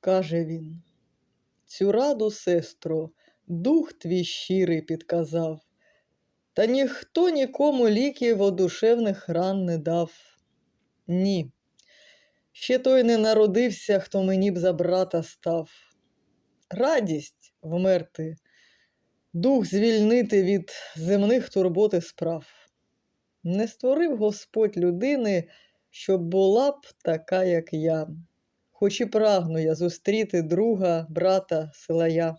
каже він. Цю раду, сестро, дух твій щирий підказав, та ніхто нікому ліків одушевних ран не дав. Ні. Ще той не народився, хто мені б за брата став. Радість вмерти, дух звільнити від земних турбот і справ. Не створив Господь людини, щоб була б така, як я, хоч і прагну я зустріти друга, брата, силая.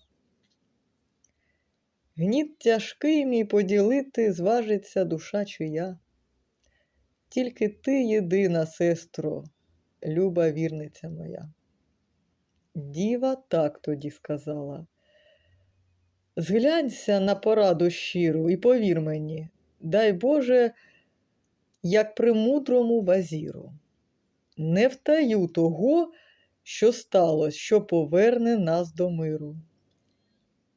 Гніт тяжкий мій поділити зважиться душа чия. Тільки ти єдина, сестро, люба вірниця моя. Діва так тоді сказала. Зглянься на пораду щиру і повір мені, дай Боже, як премудрому вазіру. Не втаю того, що сталося, що поверне нас до миру.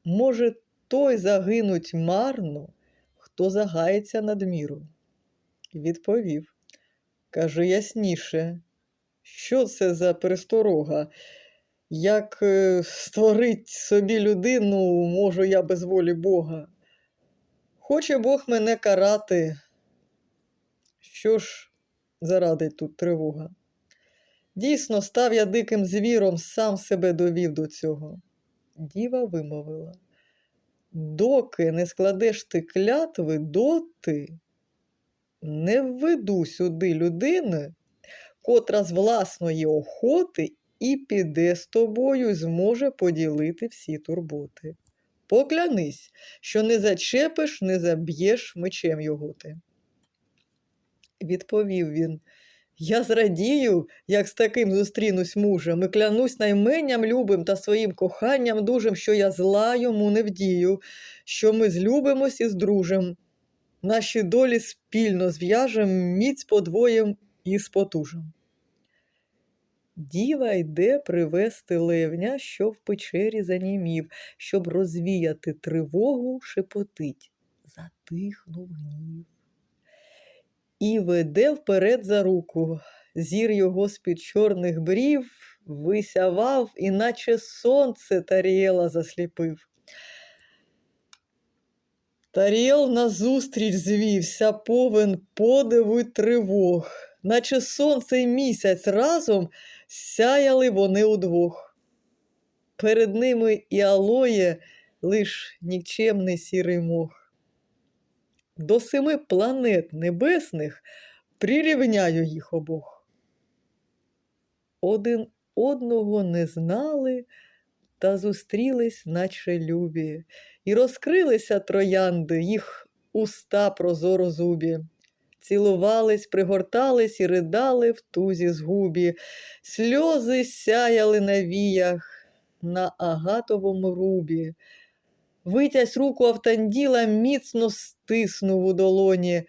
Може, той загинуть марно, хто загається надміру. Відповів, каже ясніше, що це за пересторога? Як е, створить собі людину, можу я без волі Бога. Хоче Бог мене карати. Що ж зарадить тут тривога? Дійсно, став я диким звіром, сам себе довів до цього. Діва вимовила. Доки не складеш ти клятви, доти не введу сюди людини, котра з власної охоти і піде з тобою і зможе поділити всі турботи. Поклянись, що не зачепиш, не заб'єш мечем його ти. Відповів він. Я зрадію, як з таким зустрінусь мужем, і клянусь найменням любим та своїм коханням дужим, що я зла йому не вдію, що ми злюбимось і здружим. Наші долі спільно зв'яжем, міць подвоєм і спотужим. Діва йде привести левня, що в печері занімів, щоб розвіяти тривогу, шепотить. Затихнув гнів. І веде вперед за руку. Зір його з-під чорних брів висявав, іначе сонце Таріела засліпив. Таріел назустріч звівся, повен подиву й тривог, наче сонце й місяць разом сяяли вони удвох. Перед ними і алоє лиш нікчемний сірий мох. До семи планет небесних прирівняю їх обох. Один одного не знали та зустрілись, наче любі, і розкрилися троянди, їх уста прозоро зубі. Цілувались, пригортались і ридали в тузі згубі, сльози сяяли на віях, на агатовому рубі. Витязь руку Автанділа міцно стиснув у долоні,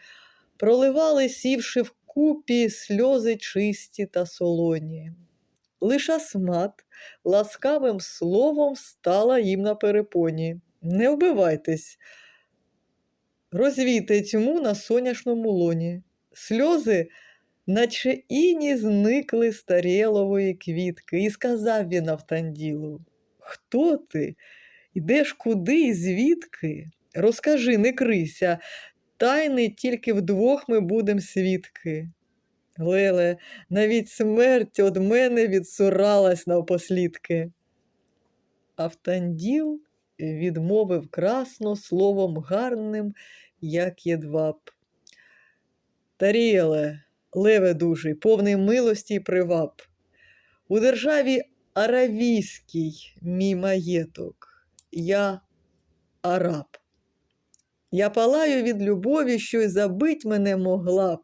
проливали, сівши вкупі, сльози чисті та солоні. Лиш Асмат ласкавим словом стала їм на перепоні. Не вбивайтесь, розвійте тьму на соняшному лоні. Сльози, наче іні зникли з квітки, і сказав він Автанділу: Хто ти? Йдеш куди і звідки? Розкажи, не крися, тайни тільки вдвох ми будем свідки. Леле, навіть смерть од мене відсуралась навпослідки. Автанділ відмовив красно словом гарним, як єдваб. Таріеле, леве дужий, повний милості й приваб. У державі Аравійській мій маєток, я араб. Я палаю від любові, що й забить мене могла б.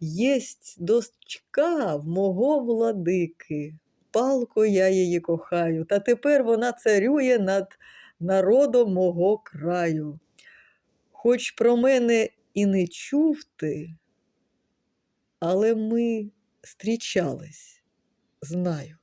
Єсть дочка в мого владики, палко я її кохаю, та тепер вона царює над народом мого краю. Хоч про мене і не чув ти, але ми зустрічались, знаю.